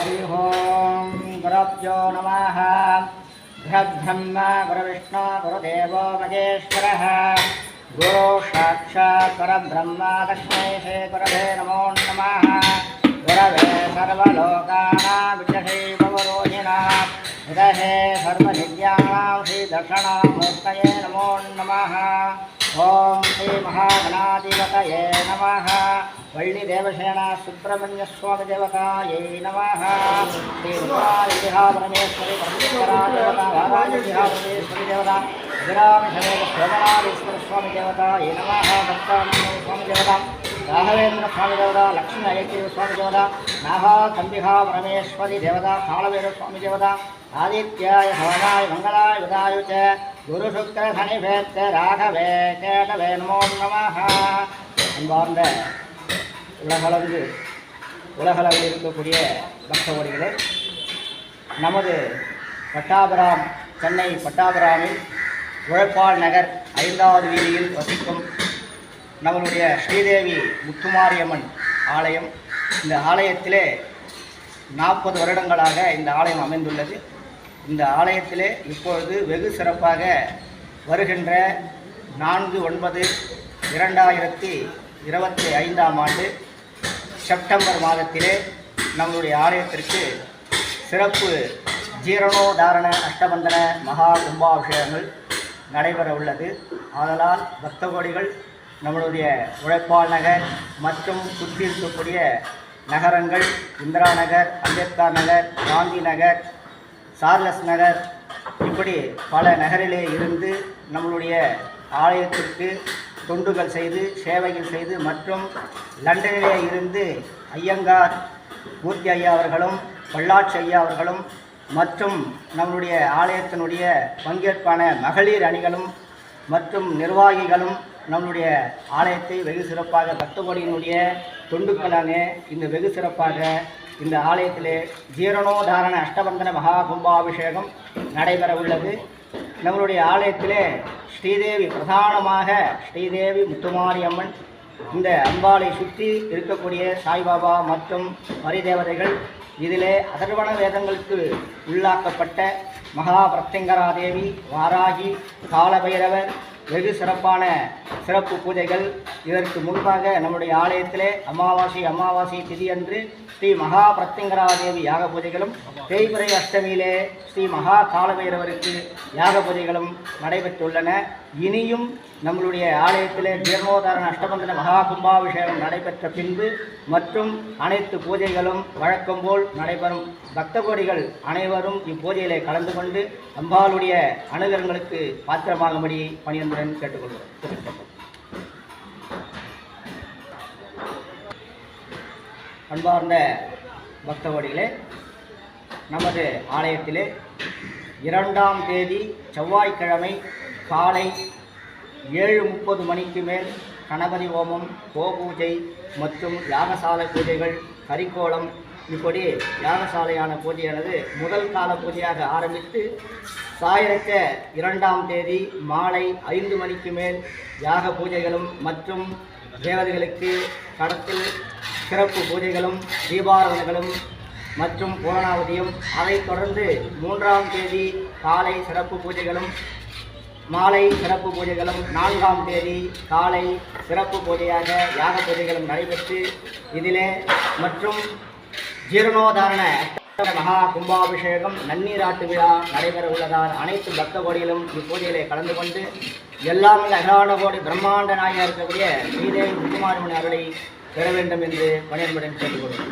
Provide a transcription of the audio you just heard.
हरि ओं गुरुभ्यो नमः गुरुब्रह्म गुरुविष्णु गुरुदेवो महेश्वरः गुरु साक्षात् परब्रह्म तस्मै श्री गुरवे नमो नमः गुरवे सर्वलोकानां विजहे भवरोहिणां हृदये सर्वविद्यानां श्रीदक्षिणामूर्तये नमो नमः ఓం శ్రీ మహాగణాధిపతయే నమ. వళ్ళిదేవసేన సుబ్రహ్మణ్యస్వామి దేవతాయై నమ. శ్రీ దేవత విరామేశ్వర సోమనాథేశ్వర స్వామి దేవతాయై నమ. స్వామి దేవత రాఘవేంద్ర స్వామి దేవత లక్ష్మీ అయ్యగిరి స్వామి దేవత నాహాకంబిహా పరమేశ్వరి దేవత కాళవేరు స్వామి దేవత ఆదిత్యాయ హవనాయ మంగళాయ విదాయుచ குருசுக்கர சனிபேத்த ராகவே கேட்டவே நமோ நமः அன்பார்ந்த உலகளவு உலகளவில் இருக்கக்கூடிய பக்தவடிகளே நமது பட்டாபுரம் சென்னை பட்டாபுராமில் உழைப்பால் நகர் ஐந்தாவது வீதியில் வசிக்கும் நம்மளுடைய ஸ்ரீதேவி முத்துமாரியம்மன் ஆலயம். இந்த ஆலயத்திலே நாற்பது வருடங்களாக இந்த ஆலயம் அமைந்துள்ளது. இந்த ஆலயத்திலே இப்பொழுது வெகு சிறப்பாக வருகின்ற நான்கு ஒன்பது இரண்டாயிரத்தி இருபத்தி ஐந்தாம் ஆண்டு செப்டம்பர் மாதத்திலே நம்மளுடைய ஆலயத்திற்கு சிறப்பு ஜீரணோதாரண அஷ்டபந்தன மகா கும்பாபிஷேகங்கள் நடைபெற உள்ளது. ஆதலால் பக்த கோடிகள் நம்மளுடைய உழைப்பாள் நகர் மற்றும் சுற்றி இருக்கக்கூடிய நகரங்கள் இந்திரா நகர் அம்பேத்கர் நகர் காந்தி நகர் சார்லஸ் நகர் இப்படி பல நகரிலே இருந்து நம்மளுடைய ஆலயத்திற்கு தொண்டுகள் செய்து சேவைகள் செய்து மற்றும் லண்டனிலே இருந்து ஐயங்கார் மூர்த்தி ஐயா அவர்களும் பல்லாட்சி ஐயா அவர்களும் மற்றும் நம்மளுடைய ஆலயத்தினுடைய பங்கேற்பான மகளிர் அணிகளும் மற்றும் நிர்வாகிகளும் நம்மளுடைய ஆலயத்தை வெகு சிறப்பாக பக்தகோடியினுடைய தொண்டுக்களான இந்த வெகு சிறப்பாக இந்த ஆலயத்திலே ஜீரணோதாரண அஷ்டபந்தன மகா கும்பாபிஷேகம் நடைபெற உள்ளது நம்மளுடைய ஆலயத்திலே ஸ்ரீதேவி பிரதானமாக ஸ்ரீதேவி முத்துமாரி அம்மன் இந்த அம்பாளை சுற்றி இருக்கக்கூடிய சாய்பாபா மற்றும் மரிதேவதைகள் இதிலே அதர்வண வேதங்களுக்கு உள்ளாக்கப்பட்ட மகா பிரத்யங்கராதேவி வாராகி காலபைரவர் வெகு சிறப்பான சிறப்பு பூஜைகள். இதற்கு முன்பாக நம்முடைய ஆலயத்திலே அமாவாசை அமாவாசை திதியன்று ஸ்ரீ மகா பிரத்யங்கராதேவி யாக பூஜைகளும் தேய்பிரை அஷ்டமியிலே ஸ்ரீ மகா காலபைரவருக்கு யாக பூஜைகளும் நடைபெற்றுள்ளன. இனியும் நம்மளுடைய ஆலயத்திலே ஜீர்ணோதாரண அஷ்டபந்தன மகா கும்பாபிஷேகம் நடைபெற்ற பின்பு மற்றும் அனைத்து பூஜைகளும் வழக்கம் போல் நடைபெறும். பக்த கோடிகள் அனைவரும் இப்பூஜையிலே கலந்து கொண்டு அம்பாளுடைய அனுகரங்களுக்கு பாத்திரமாகும்படி பணியன்புடன் கேட்டுக்கொள்வோம் அன்பார்ந்த பக்தவடிகளே நமது ஆலயத்திலே இரண்டாம் தேதி செவ்வாய்க்கிழமை காலை ஏழு முப்பது மணிக்கு மேல் கணபதி ஹோமம் கோபூஜை மற்றும் யாகசாலை பூஜைகள் கரிக்கோளம் இப்படி யாகசாலையான பூஜையானது முதல் கால பூஜையாக ஆரம்பித்து சாயரக்க இரண்டாம் தேதி மாலை ஐந்து மணிக்கு மேல் யாக பூஜைகளும் மற்றும் தேவதைகளுக்கு கடத்தில் சிறப்பு பூஜைகளும் தீபாராதனைகளும் மற்றும் பூரணாவதியும். அதைத் தொடர்ந்து மூன்றாம் தேதி காலை சிறப்பு பூஜைகளும் மாலை சிறப்பு பூஜைகளும் நான்காம் தேதி காலை சிறப்பு பூஜையாக யாக பூஜைகளும் நடைபெற்று இதிலே மற்றும் ஜீரணோதாரண மகா கும்பாபிஷேகம் நன்னீராட்டு விழா நடைபெற உள்ளதால் அனைத்து பக்த கோடிகளும் இப்பூஜையிலே கலந்து கொண்டு எல்லாமே அகிலாண்ட கோடி பிரம்மாண்ட நாயாக இருக்கக்கூடிய ஸ்ரீதேவி முத்துமாரமணி அருளை பெற வேண்டும் என்று பணியன்புடன் கேட்டுக்கொள்கிறோம்.